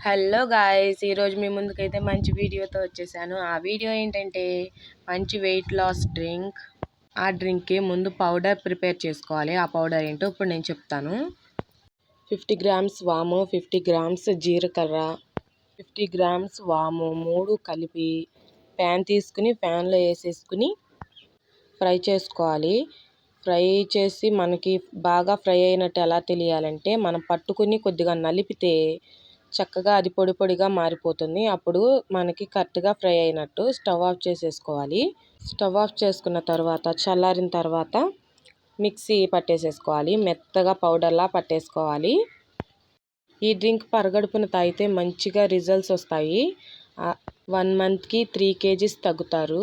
Hello guys ఈరోజు మీ ముందుకైతే మంచి వీడియోతో వచ్చేసాను. ఆ వీడియో ఏంటంటే మంచి వెయిట్ లాస్ డ్రింక్ ఆ డ్రింక్కి ముందు పౌడర్ ప్రిపేర్ చేసుకోవాలి. ఆ పౌడర్ ఏంటో ఇప్పుడు నేను చెప్తాను. ఫిఫ్టీ గ్రామ్స్ వాము ఫిఫ్టీ గ్రామ్స్ జీలకర్ర ఫిఫ్టీ గ్రామ్స్ వాము మూడు కలిపి ప్యాన్ తీసుకుని ప్యాన్లో వేసేసుకుని ఫ్రై చేసుకోవాలి. ఫ్రై చేసి మనకి బాగా ఫ్రై అయినట్టు ఎలా తెలియాలంటే మనం పట్టుకుని కొద్దిగా నలిపితే చక్కగా అది పొడి పొడిగా మారిపోతుంది. అప్పుడు మనకి కరెక్ట్గా ఫ్రై అయినట్టు స్టవ్ ఆఫ్ చేసేసుకోవాలి. స్టవ్ ఆఫ్ చేసుకున్న తర్వాత చల్లారిన తర్వాత మిక్సీ పట్టేసేసుకోవాలి. మెత్తగా పౌడర్లా పట్టేసుకోవాలి. ఈ డ్రింక్ పరగడుపున తాగితే మంచిగా రిజల్ట్స్ వస్తాయి. వన్ మంత్కి త్రీ కేజీస్ తగ్గుతారు.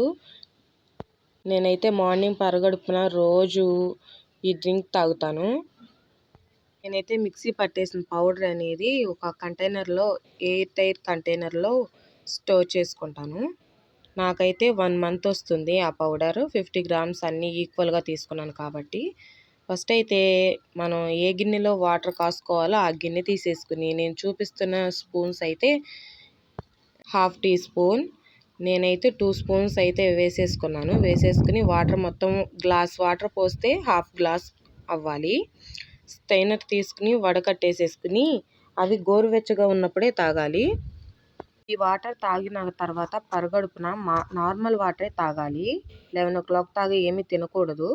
నేనైతే మార్నింగ్ పరగడుపున రోజు ఈ డ్రింక్ తాగుతాను. నేనైతే మిక్సీ పట్టేసిన పౌడర్ అనేది ఒక కంటైనర్లో ఎయిర్ టైర్ కంటైనర్లో స్టోర్ చేసుకుంటాను. నాకైతే వన్ మంత్ వస్తుంది ఆ పౌడర్. ఫిఫ్టీ గ్రామ్స్ అన్నీ ఈక్వల్గా తీసుకున్నాను కాబట్టి. ఫస్ట్ అయితే మనం ఏ గిన్నెలో వాటర్ కాసుకోవాలో ఆ గిన్నె తీసేసుకుని నేను చూపిస్తున్న స్పూన్స్ అయితే హాఫ్ టీ స్పూన్ నేనైతే టూ స్పూన్స్ అయితే వేసేసుకున్నాను. వేసేసుకుని వాటర్ మొత్తం గ్లాస్ వాటర్ పోస్తే హాఫ్ గ్లాస్ అవ్వాలి. స్టైనర్ తీసుకుని వడకట్టేసేసుకుని అవి గోరువెచ్చగా ఉన్నప్పుడే తాగాలి. ఈ వాటర్ తాగిన తర్వాత పరగడుపున మా నార్మల్ వాటరే తాగాలి. లెవెన్ ఓ క్లాక్ తాగి ఏమీ తినకూడదు.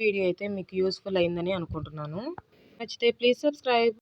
వీడియో అయితే మీకు యూస్ఫుల్ అయిందని అనుకుంటున్నాను. నచ్చితే ప్లీజ్ సబ్స్క్రైబ్.